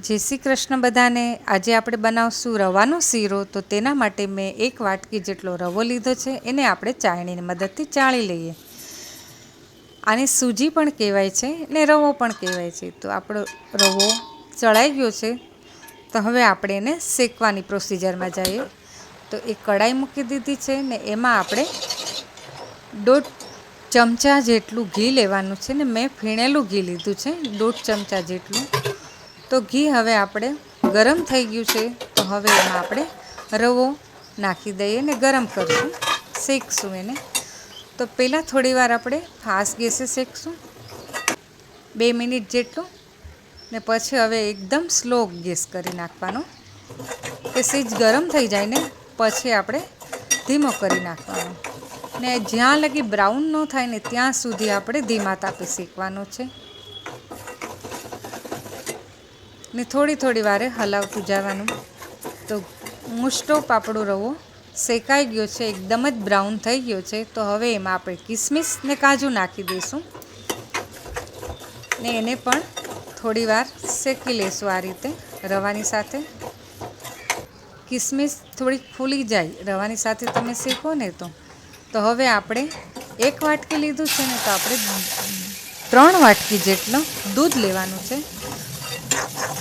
જય શ્રી કૃષ્ણ બધાને. આજે આપણે બનાવશું રવાનો શીરો. તો તેના માટે મેં એક વાટકી જેટલો રવો લીધો છે. એને આપણે ચાળણીની મદદથી ચાળી લઈએ. આને સૂજી પણ કહેવાય છે ને રવો પણ કહેવાય છે. તો આપણો રવો ચડાઈ ગયો છે. તો હવે આપણે એને શેકવાની પ્રોસિજરમાં જઈએ. તો એ કડાઈ મૂકી દીધી છે ને એમાં આપણે દોઢ ચમચા જેટલું ઘી લેવાનું છે ને મેં ફીણેલું ઘી લીધું છે. દોઢ ચમચા જેટલું. તો ઘી હવે આપણે ગરમ થઈ ગયું છે. તો હવે એમાં આપણે રવો નાખી દઈએ ને ગરમ કરીશું. શેકશું એને. તો પહેલાં થોડીવાર આપણે ફાસ્ટ ગેસે શેકશું. બે મિનિટ જેટલું. ને પછી હવે એકદમ સ્લો ગેસ કરી નાખવાનો. કે સીજ ગરમ થઈ જાય ને પછી આપણે ધીમો કરી નાખવાનો. ને જ્યાં લગી બ્રાઉન ન થાય ને ત્યાં સુધી આપણે ધીમા તાપે શેકવાનું છે. ને થોડી થોડી વારે હલાવતું જવાનું. તો મુસ્ટો પાપડો રવો શેકાઈ ગયો છે, એકદમ જ બ્રાઉન થઈ ગયો છે. તો હવે એમાં આપણે કિસમિસ ને કાજુ નાખી દઈશું. ને એને પણ થોડી વાર શેકી લઈશું આ રીતે રવાની સાથે. કિસમિસ થોડીક ફૂલી જાય રવાની સાથે તમે શેકો ને તો. તો હવે આપણે એક વાટકી લીધું છે ને તો આપણે ત્રણ વાટકી જેટલું દૂધ લેવાનું છે.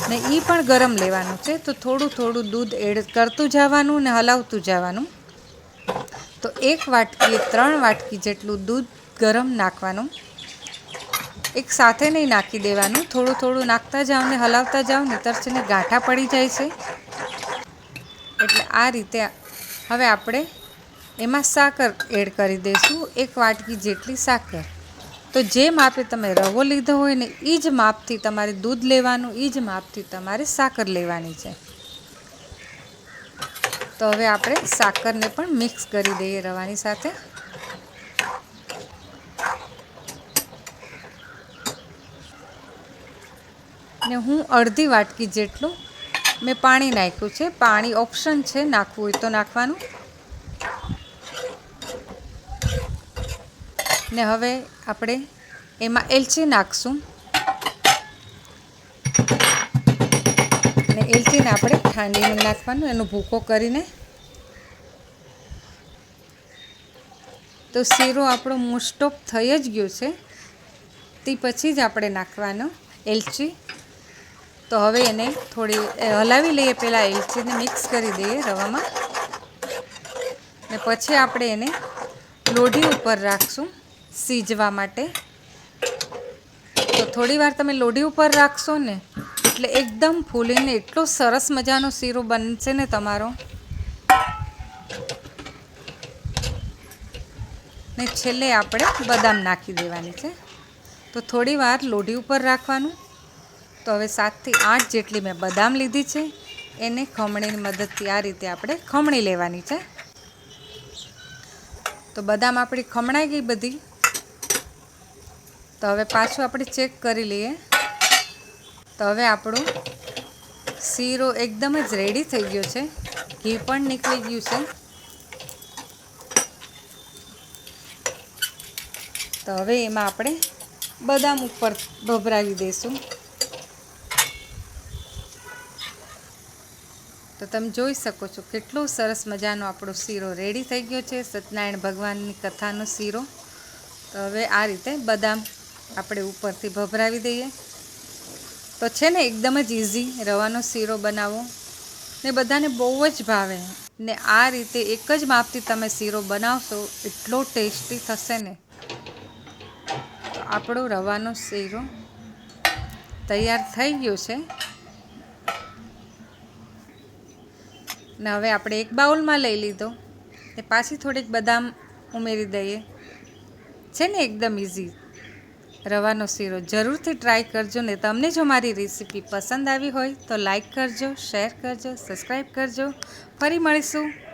ને એ પણ ગરમ લેવાનું છે. તો થોડું થોડું દૂધ એડ કરતું જવાનું ને હલાવતું જવાનું. તો એક વાટકી, ત્રણ વાટકી જેટલું દૂધ ગરમ નાખવાનું. એક સાથે નહીં નાખી દેવાનું. થોડું થોડું નાખતા જાઓ ને હલાવતા જાઓ, નહીતર છે ને ગાંઠા પડી જાય છે. એટલે આ રીતે હવે આપણે એમાં સાકર એડ કરી દઈશું. એક વાટકી જેટલી સાકર. તો જે માપે તમે રવો લીધો હોય ને એ જ માપથી તમારે દૂધ લેવાનું એ જ માપથી તમારે સાકર લેવાની છે. તો હવે આપણે સાકરને પણ મિક્સ કરી દઈએ રવાની સાથે. ને હું અડધી વાટકી જેટલું મેં પાણી નાખ્યું છે. પાણી ઓપ્શન છે નાખવું હોય તો નાખવાનું. ને હવે આપણે એમાં એલચી નાખશું. ને એલચીને આપણે ખાંડીને નાખવાનું, એનો ભૂકો કરીને. તો શીરો આપણો મોસ્ટોપ થઈ જ ગયો છે. તે પછી જ આપણે નાખવાનો એલચી. તો હવે એને થોડી હલાવી લઈએ પહેલાં એલચીને મિક્સ કરી દઈએ રવામાં. ને પછી આપણે એને લોઢી ઉપર રાખશું. સીજવા માટે. તો થોડી વાર તમે લોઢી ઉપર રાખશો ને, એટલે એકદમ ફૂલીને એટલો સરસ મજાનો શીરો બનશે ને તમારો. ને છેલ્લે આપણે બદામ નાખી દેવાની છે. તો થોડી વાર લોઢી ઉપર રાખવાનું. તો હવે સાતથી આઠ જેટલી મેં બદામ લીધી છે, એને ખમણીની મદદથી આ રીતે આપણે ખમણી લેવાની છે. તો બદામ આપણી ખમણાઈ ગઈ બધી. તો હવે પાછું આપણે ચેક કરી લઈએ. તો હવે આપણું શીરો એકદમ જ રેડી થઈ ગયો છે. ઘી પણ નીકળી ગયું છે. તો હવે એમાં આપણે બદામ ઉપર ભભરાવી દઈશું. તો તમે જોઈ શકો છો કેટલો સરસ મજાનો આપણો શીરો રેડી થઈ ગયો છે. સત્યનારાયણ ભગવાનની કથાનો શીરો. તો હવે આ રીતે બદામ આપણે ઉપરથી ભભરાવી દઈએ. તો છે ને, એકદમ જ ઇઝી રવાનો શીરો બનાવો. ને બધાને બહુ જ ભાવે. ને આ રીતે એક જ માપથી તમે શીરો બનાવશો, એટલો ટેસ્ટી થશે ને. આપણો રવાનો શીરો તૈયાર થઈ ગયો છે. ને હવે આપણે એક બાઉલમાં લઈ લીધો. ને પાછી થોડીક બદામ ઉમેરી દઈએ. છે ને, એકદમ ઇઝી રવાનો શીરો જરૂરથી ટ્રાય કરજો ને તમને જો મારી રેસીપી પસંદ આવી હોય તો લાઈક કરજો શેર કરજો સબસ્ક્રાઈબ કરજો. ફરી મળીશું.